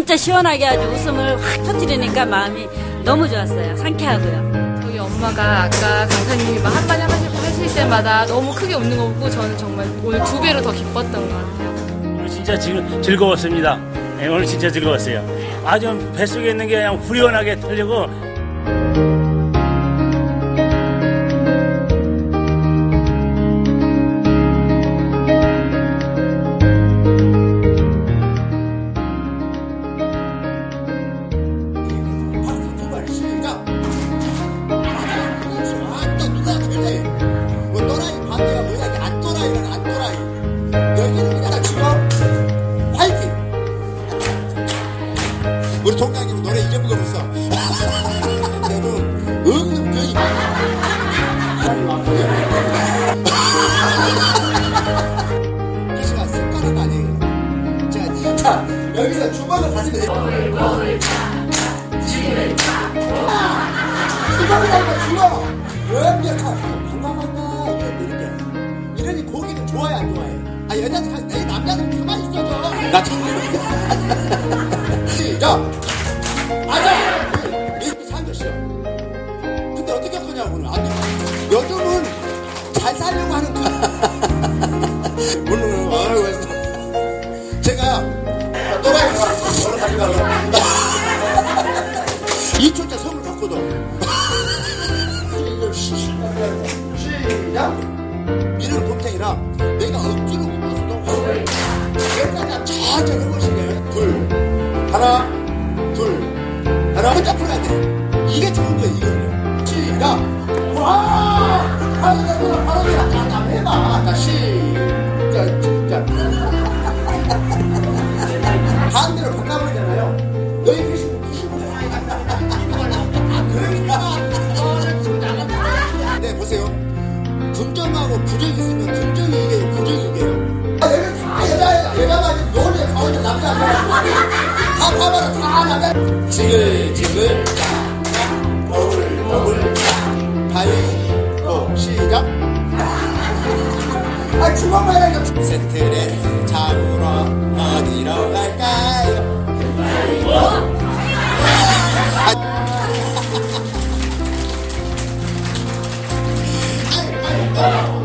진짜 시원하게 아주 웃음을 확 터뜨리니까 마음이 너무 좋았어요. 상쾌하고요. 저희 엄마가 아까 강사님이 막 한마디 한마디 하실 때마다 너무 크게 웃는 거 보고 저는 정말 오늘 두 배로 더 기뻤던 것 같아요. 오늘 진짜 지금 즐거웠습니다. 네, 오늘 진짜 즐거웠어요. 아주 뱃속에 있는 게 그냥 후련하게 털리고 동양이 노래 잊어먹었어. 그래도 응급병이. 제가 습관은 아니에요. 제가 자 여기서 주먹을 가슴에 주먹이라고 주먹! 완벽한 반가반가 이렇게 이러니 고기는 좋아해 안 좋아해? 아 여자들 가- 내 남자들 가만히 있어줘. 나 참- 시작 요즘은 잘 살려고 하는 거야. 물론 어이구 제가 또라이 저를 가져가고 2초째 성을 갖거든 시작. 이런 곰탱이라 내가 억지로 묶어서도 여기다가 천천히 해보시게. 둘. 하나. 둘. 하나. 혼자 풀어야 돼. 이게 좋은 거야 이거는요 시작. 와 하나 둘 하나 둘 하나 해봐 자 시작 진짜 반대로 바꿔버리잖아요 너희 계시면 계시면 네, 보세요. 긍정하고 부정이 있으면 긍정이 이겨요, 부정이 이겨요. 아, 여기 다 여자예요. 여자가 이제 노래 가운데 남자가. 다 봐봐라, 다 남자. 지글지글, 버블버블, 가위 주목받아요 세트래 잡으러 어디로 갈까요 뭐? 아, 아, 아,